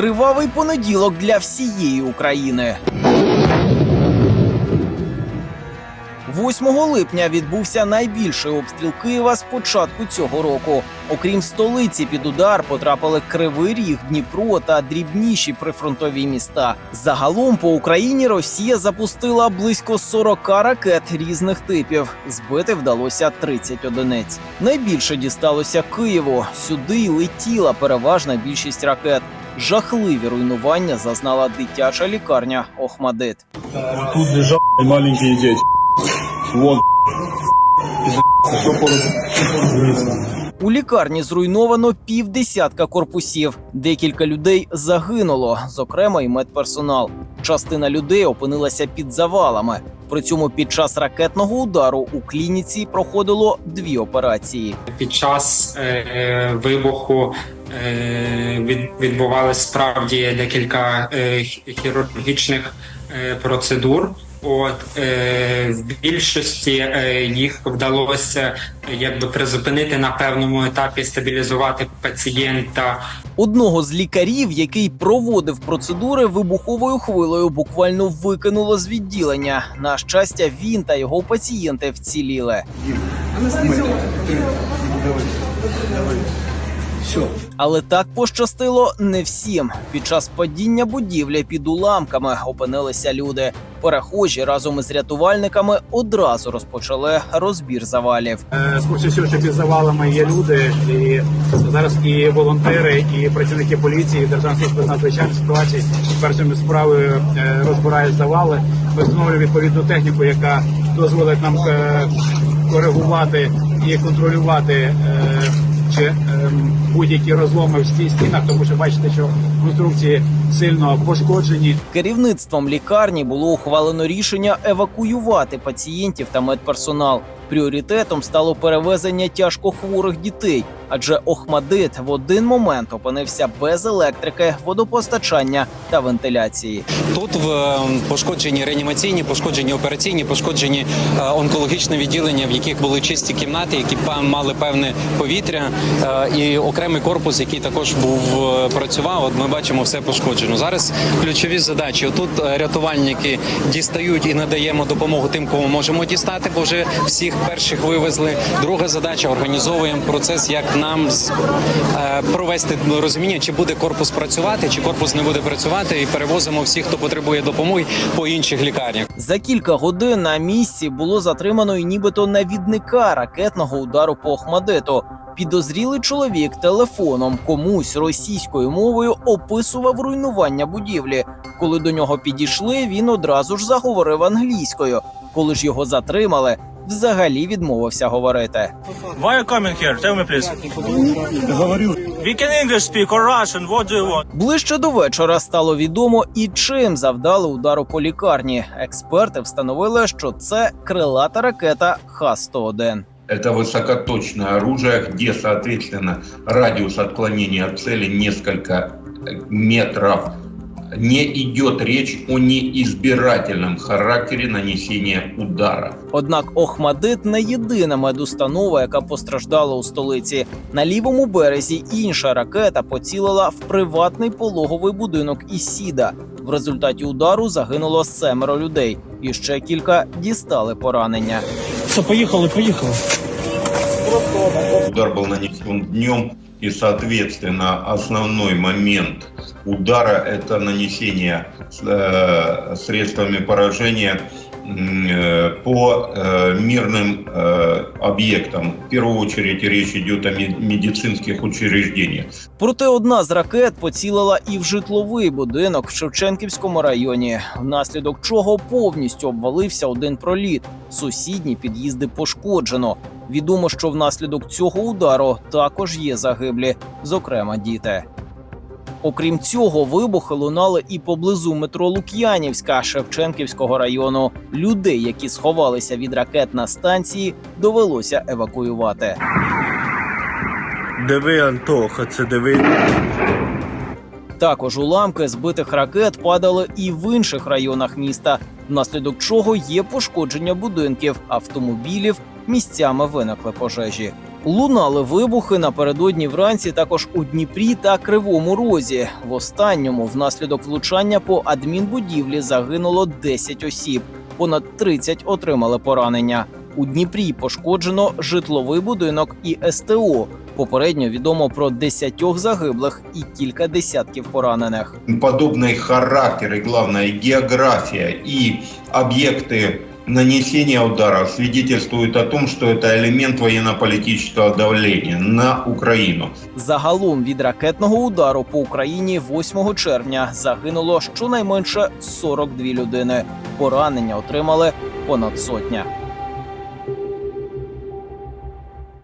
Кривавий понеділок для всієї України. 8 липня відбувся найбільший обстріл Києва з початку цього року. Окрім столиці, під удар потрапили Кривий Ріг, Дніпро та дрібніші прифронтові міста. Загалом по Україні Росія запустила близько 40 ракет різних типів. Збити вдалося 30 одиниць. Найбільше дісталося Києву. Сюди й летіла переважна більшість ракет. Жахливі руйнування зазнала дитяча лікарня Охмадит. Тут лежат маленькие дети. Вон. У лікарні зруйновано півдесятка корпусів. Декілька людей загинуло, зокрема й медперсонал. Частина людей опинилася під завалами. При цьому під час ракетного удару у клініці проходило дві операції. під час е, вибуху е, від, відбувалися справді декілька е, хірургічних е, процедур. От е, в більшості е, їх вдалося е, якби призупинити на певному етапі, стабілізувати пацієнта. Одного з лікарів, який проводив процедури, вибуховою хвилею буквально викинуло з відділення. На щастя, він та його пацієнти вціліли. Але так пощастило не всім. Під час падіння будівлі під уламками опинилися люди. Перехожі разом із рятувальниками одразу розпочали розбір завалів. Е, Скоріше всього, що під завалами є люди, і зараз і волонтери, і працівники поліції, Державна служба з надзвичайних ситуацій першими справою е, розбирають завали. Ми відповідну техніку, яка дозволить нам е, коригувати і контролювати. Чи ем, будь-які розломи в сті- стінах, тому що бачите, що конструкції сильно пошкоджені. Керівництвом лікарні було ухвалено рішення евакуювати пацієнтів та медперсонал. Пріоритетом стало перевезення тяжкохворих дітей, адже Охмадит в один момент опинився без електрики, водопостачання та вентиляції. Тут в е, пошкоджені реанімаційні, пошкоджені операційні, пошкоджені е, онкологічне відділення, в яких були чисті кімнати, які мали певне повітря, е, і окремий корпус, який також був е, працював. От ми бачимо, все пошкоджено. Зараз ключові задачі. Тут рятувальники дістають і надаємо допомогу тим, кого можемо дістати, бо вже всіх перших вивезли. Друга задача організовуємо процес, як нам е, провести розуміння, чи буде корпус працювати, чи корпус не буде працювати, і перевозимо всіх, хто потребує допомоги по інших лікарнях. За кілька годин на місці було затримано і нібито навідника ракетного удару по Охмадиту. Підозрілий чоловік телефоном комусь російською мовою описував руйнування будівлі. Коли до нього підійшли, він одразу ж заговорив англійською. Коли ж його затримали, взагалі відмовився говорити. Why are you coming here? Tell me, please. We can English speak or Russian. What do you want? Ближче до вечора стало відомо і чим завдали удару по лікарні. Експерти встановили, що це крилата ракета Х-101. Это высокоточное оружие, где, соответственно, радиус отклонения от цели несколько э, метров. не идет речь о неизбирательном характере нанесения удара. Однак Охмадит не єдина медустанова, яка постраждала у столиці. На лівому березі інша ракета поцілила в приватний пологовий будинок Ісіда. В результаті удару загинуло семеро людей, і ще кілька дістали поранення. Все, поїхали, поїхали. Удар был нанесен днем, и, соответственно, основной момент удара – это нанесение э, средствами поражения м, э, по э, мирным э, объектам. В первую очередь речь идет о ме- медицинских учреждениях. Проте одна з ракет поцілила і в житловий будинок в Шевченківському районі, внаслідок чого повністю обвалився один проліт. Сусідні під'їзди пошкоджено. Відомо, що внаслідок цього удару також є загиблі, зокрема діти. Окрім цього, вибухи лунали і поблизу метро Лук'янівська Шевченківського району. Людей, які сховалися від ракет на станції, довелося евакуювати. Диви, Антоха, це диви. Також уламки збитих ракет падали і в інших районах міста, внаслідок чого є пошкодження будинків, автомобілів, місцями виникли пожежі. Лунали вибухи напередодні вранці також у Дніпрі та Кривому Розі. В останньому внаслідок влучання по адмінбудівлі загинуло 10 осіб. Понад 30 отримали поранення. У Дніпрі пошкоджено житловий будинок і СТО. Попередньо відомо про 10 загиблих і кілька десятків поранених. Подобный характер и, главное, география и объекты нанесения удара свидетельствуют о том, что это элемент военно-политического давления на Украину. Загалом від ракетного удару по Україні 8 червня загинуло щонайменше 42 людини. Поранення отримали понад сотня.